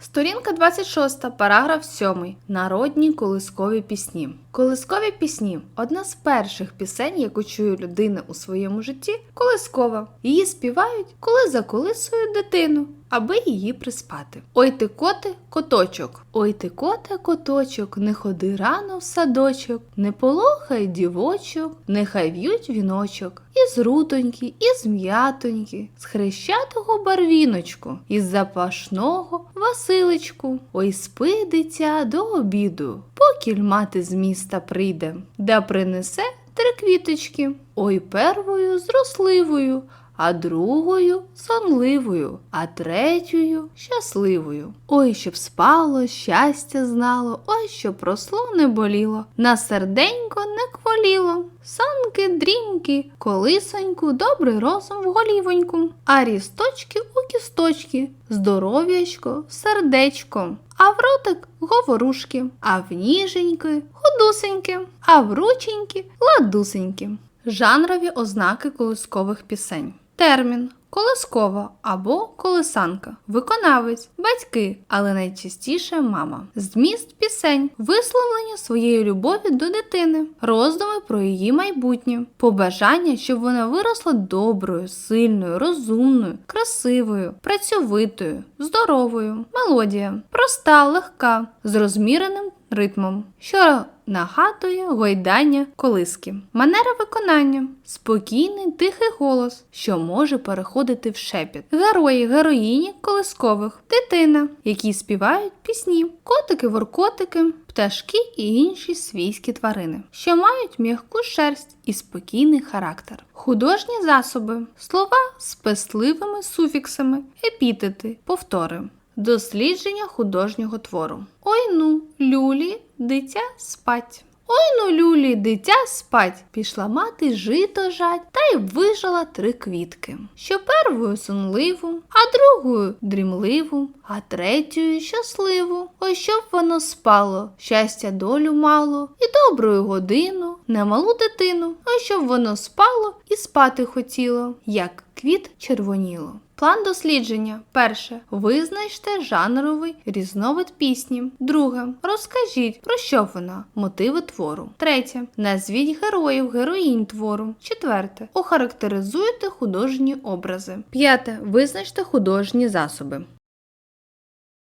Сторінка 26, параграф 7. Народні колискові пісні. Колискові пісні одна з перших пісень, яку чує людина у своєму житті, колискова. Її співають, коли заколисують дитину, аби її приспати. Ой ти коти, коточок. Ой ти коте, коточок, не ходи рано в садочок, не полохай дівочок, нехай в'ють віночок. Із рутоньки, із м'ятоньки, з хрещатого барвіночку, із запашного Василичку. Ой спи, до обіду, покіль мати з міста прийде, да принесе три квіточки. Ой первою зросливою, а другою сонливою, а третьою щасливою. Ой, щоб спало, щастя знало, ой, щоб росло не боліло, на серденько не кволіло. Санки, дрімки, колисоньку, добрий розум в голівоньку, а рісточки у кісточки, здоров'ячко, сердечко. А в ротик говорушки, а в ніженьки худусеньки, а в рученьки ладусеньки. Жанрові ознаки колискових пісень. Термін колискова або колисанка, виконавець, батьки, але найчастіше мама. Зміст пісень, висловлення своєї любові до дитини, роздуми про її майбутнє, побажання, щоб вона виросла доброю, сильною, розумною, красивою, працьовитою, здоровою, мелодія, проста, легка, з розміреним ритмом, що нагадує гойдання колиски. Манера виконання спокійний, тихий голос, що може переходити в шепіт. Герої, героїні колискових, дитина, які співають пісні, котики, воркотики, пташки і інші свійські тварини, що мають м'яку шерсть і спокійний характер. Художні засоби, слова з песливими суфіксами, епітети, повтори. Дослідження художнього твору. Ой ну, люлі, дитя спать. Ой ну, люлі, дитя спать. Пішла мати жито жать та й вижила три квітки. Що первою сонливу, а другою дрімливу, а третьою щасливу. Ой, щоб воно спало, щастя долю мало, і доброю годину, немалу дитину, ой, щоб воно спало і спати хотіло, як квіт червоніло. План дослідження. Перше. Визначте жанровий різновид пісні. Друге. Розкажіть, про що вона, мотиви твору. Третє. Назвіть героїв, героїнь твору. Четверте. Охарактеризуйте художні образи. П'яте. Визначте художні засоби.